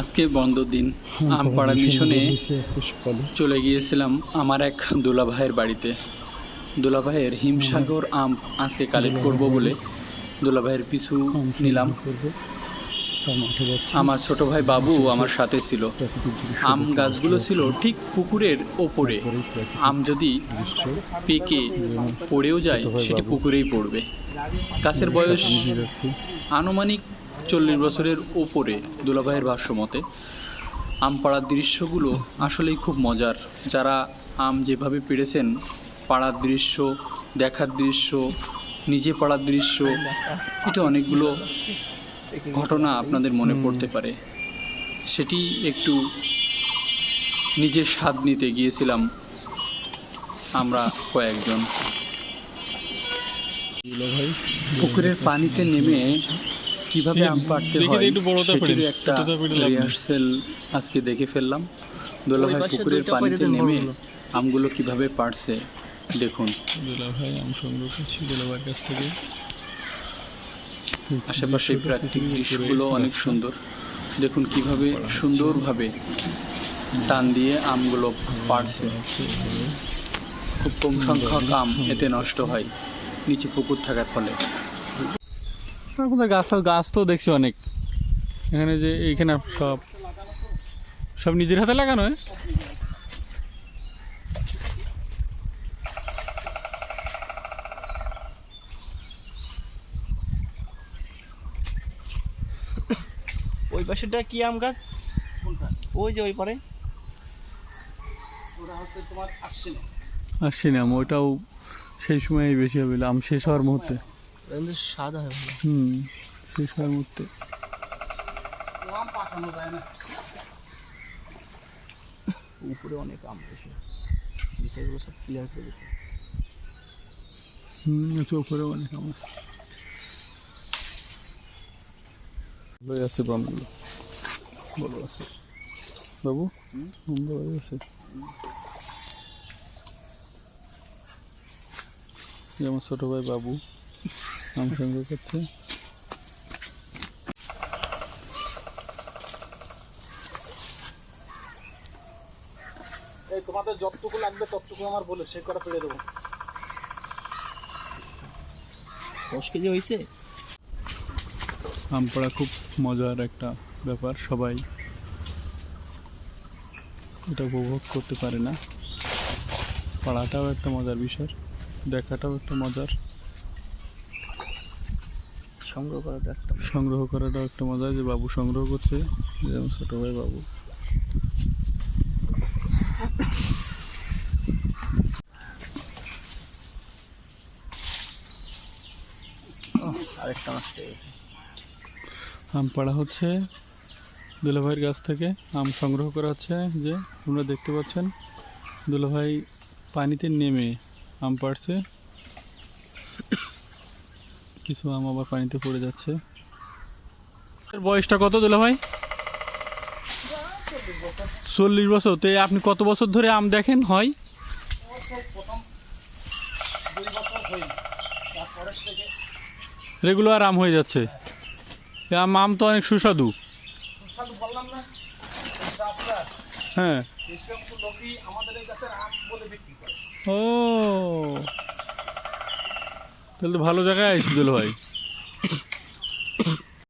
আজকে বন্ধ দিন আমপাড়া মিশনে চলে গিয়েছিলাম আমার এক দুলাভাইয়ের বাড়িতে। দুলাভাইয়ের হিমসাগর আম আজকে কালেক্ট করব বলে দুলাভাইয়ের পিছু নিলাম। আমার ছোট ভাই বাবু আমার সাথে ছিল। আম গাছগুলো ছিল ঠিক পুকুরের ওপরে। আম যদি পেকে পড়েও যায় সেটি পুকুরেই পড়বে। গাছের বয়স আনুমানিক চল্লিশ বছরের ওপরে দুলাভাইয়ের ভাষ্য মতে আম পাড়ার দৃশ্যগুলো আসলেই খুব মজার। যারা আম যেভাবে পেরেছেন পাড়ার দৃশ্য দেখার দৃশ্য নিজে পাড়ার দৃশ্য এটা অনেকগুলো ঘটনা আপনাদের মনে পড়তে পারে। সেটি একটু নিজের স্বাদ নিতে গিয়েছিলাম আমরা কয়েকজন। পুকুরের পানিতে নেমে কীভাবে আম পাড়তে হয় সেটির একটা। রিহার্সেল আজকে দেখে ফেললাম। দোলাভাই ওই পাশে পুকুরের পানিতে নেমে আমগুলো কীভাবে পাড়ছে দেখুন। দুলা ভাই আম সংগ্রহ করছি দুলা ভাইয়ের কাছ থেকে। আশেপাশে প্রাকৃতিক দৃশ্যগুলো অনেক সুন্দর। দেখুন কীভাবে সুন্দরভাবে টান দিয়ে আমগুলো পাড়ছে। খুব কম সংখ্যক আম এতে নষ্ট হয় নিচে পুকুর থাকার ফলে। গাছ গাছ তো দেখছি অনেক। এখানে যে এইখানে সব সব নিজের হাতে লাগানো হয়? ওই পাশেটা কি আম গাছ? ওই যে ওই পারে। আসছি না ওইটাও সেই সময় বেশি হবে আম শেষ হওয়ার মুহূর্তে। সাদা হয়ে হুম শেষ হওয়ার মুহূর্তে। উপরে অনেক আম বেশি। বিষয়গুলো সব ক্লিয়ার করে দিতে। হুম আছে উপরে অনেক আম আছে। ভালোই আছে বামগুলো ভালো আছে। বাবু ভালোই আছে। আমার ছোট ভাই বাবু আম সঙ্গে করছে। এই তোমাদের যতটুকু লাগবে ততটুকু আমার বলে সে কটা পেড়ে দেবো। দশ কেজি হয়েছে? আম পড়া খুব মজার একটা ব্যাপার সবাই এটা উপভোগ করতে পারে না। পড়াটাও একটা মজার বিষয় দেখাটাও একটা মজার। সংগ্রহ করাটা একটা সংগ্রহ করাটাও একটা মজা যে বাবু সংগ্রহ করছে যেমন ছোট ভাই বাবু। আরেকটা নষ্ট হয়ে গেছে। আম পাড়া হচ্ছে, দুলাভাইয়ের গাছ থেকে আম সংগ্রহ করা হচ্ছে, যে তোমরা দেখতে পাচ্ছেন, দুলাভাই পানিতে নেমে আম পাড়ছে। কিছু আম আবার পানিতে পড়ে যাচ্ছে। বয়সটা কত দুলাভাই? চল্লিশ বছর। তো আপনি কত বছর ধরে আম দেখেন? হয়? রেগুলার আম হয়ে যাচ্ছে। আম আম তো অনেক সুস্বাদু। হ্যাঁ। ও। তাহলে তো ভালো জায়গায় আইসি ভাই।